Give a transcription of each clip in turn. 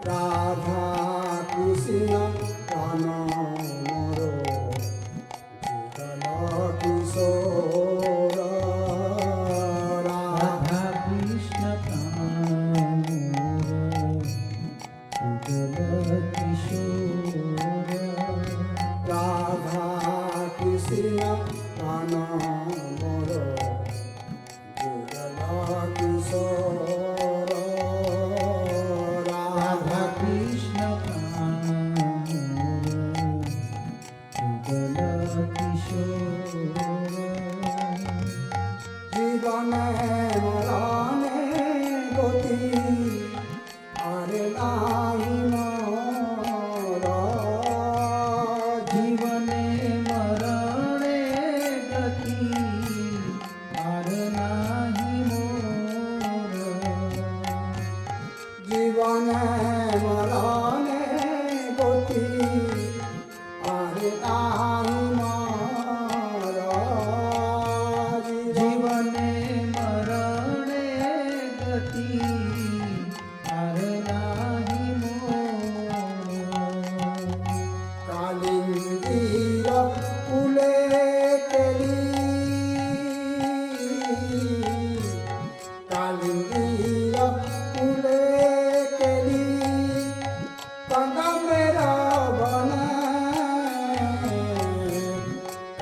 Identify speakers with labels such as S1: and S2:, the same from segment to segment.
S1: রাধা কৃষ্ণ প্রাণ gonna.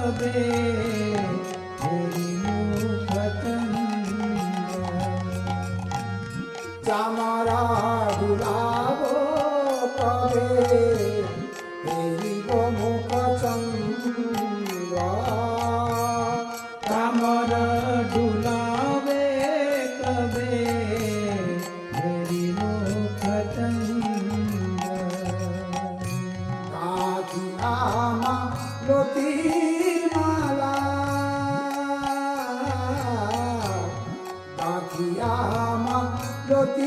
S2: যাবে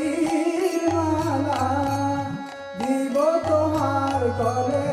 S1: ফুলের মালা দিব তোমার কলে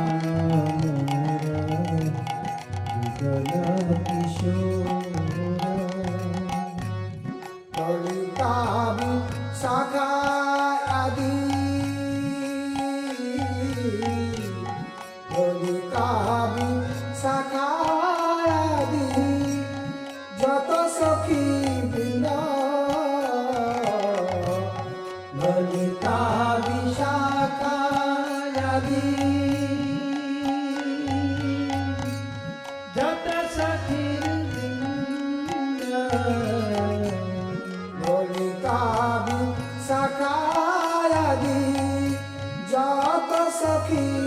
S1: happy.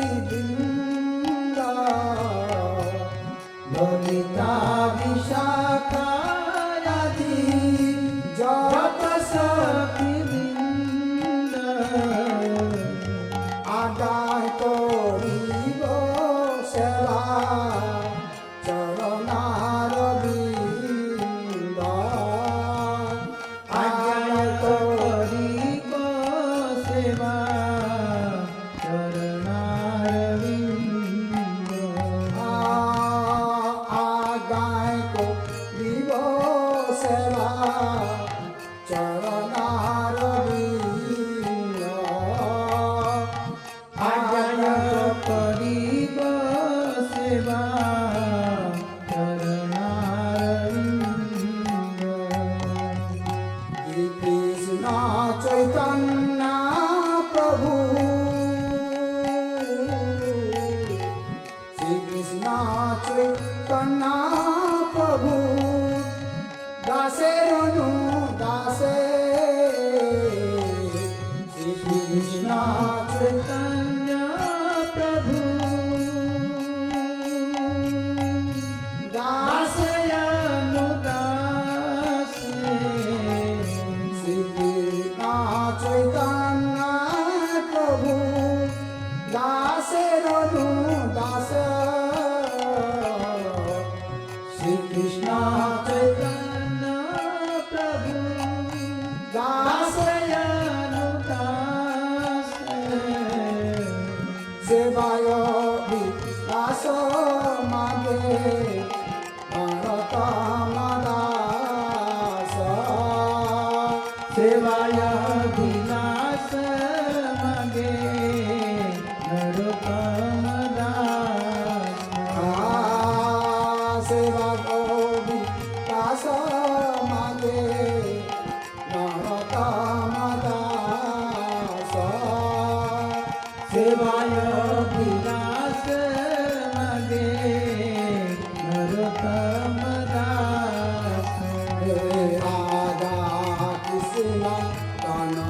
S1: long ta no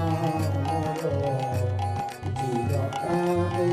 S1: do di do ca